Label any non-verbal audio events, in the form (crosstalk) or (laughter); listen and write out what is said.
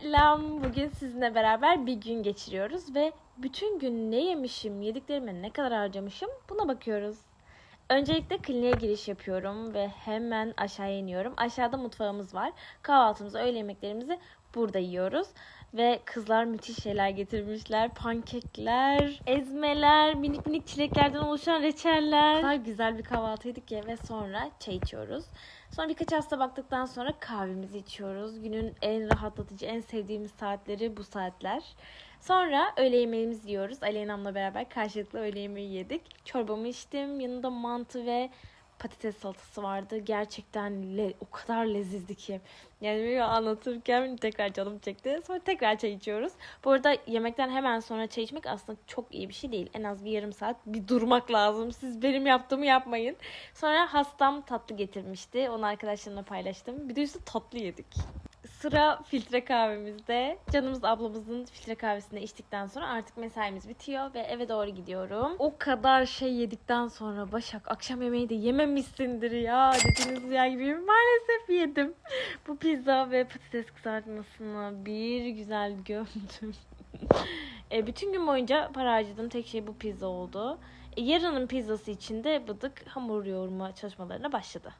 Selam. Bugün sizinle beraber bir gün geçiriyoruz ve bütün gün ne yemişim, yediklerime ne kadar harcamışım buna bakıyoruz. Öncelikle kliniğe giriş yapıyorum ve hemen aşağıya iniyorum. Aşağıda mutfağımız var. Kahvaltımızı, öğle yemeklerimizi burada yiyoruz. Ve kızlar müthiş şeyler getirmişler. Pankekler, ezmeler, minik minik çileklerden oluşan reçeller. Güzel güzel bir kahvaltı yedik ya ve sonra çay içiyoruz. Sonra birkaç hasta baktıktan sonra kahvemizi içiyoruz. Günün en rahatlatıcı, en sevdiğimiz saatleri bu saatler. Sonra öğle yemeğimizi yiyoruz. Aleyna'mla beraber karşılıklı öğle yemeği yedik. Çorbamı içtim. Yanında mantı ve patates salatası vardı. Gerçekten le- o kadar lezizdi ki. Yani böyle anlatırken tekrar canım çekti. Sonra tekrar çay içiyoruz. Bu arada yemekten hemen sonra çay içmek aslında çok iyi bir şey değil. En az bir yarım saat bir durmak lazım. Siz benim yaptığımı yapmayın. Sonra hastam tatlı getirmişti. Onu arkadaşlarımla paylaştım. Bir de üstü tatlı yedik. Sıra filtre kahvemizde. Canımız ablamızın filtre kahvesini içtikten sonra artık mesaimiz bitiyor ve eve doğru gidiyorum. O kadar şey yedikten sonra Başak akşam yemeği de yememişsindir ya dediğiniz rüya gibiyim. Maalesef yedim. Bu pizza ve patates kızartmasını bir güzel gömdüm. (laughs) e, bütün gün boyunca para harcadığım tek şey bu pizza oldu. E, yarının pizzası için de Bıdık hamur yoğurma çalışmalarına başladı.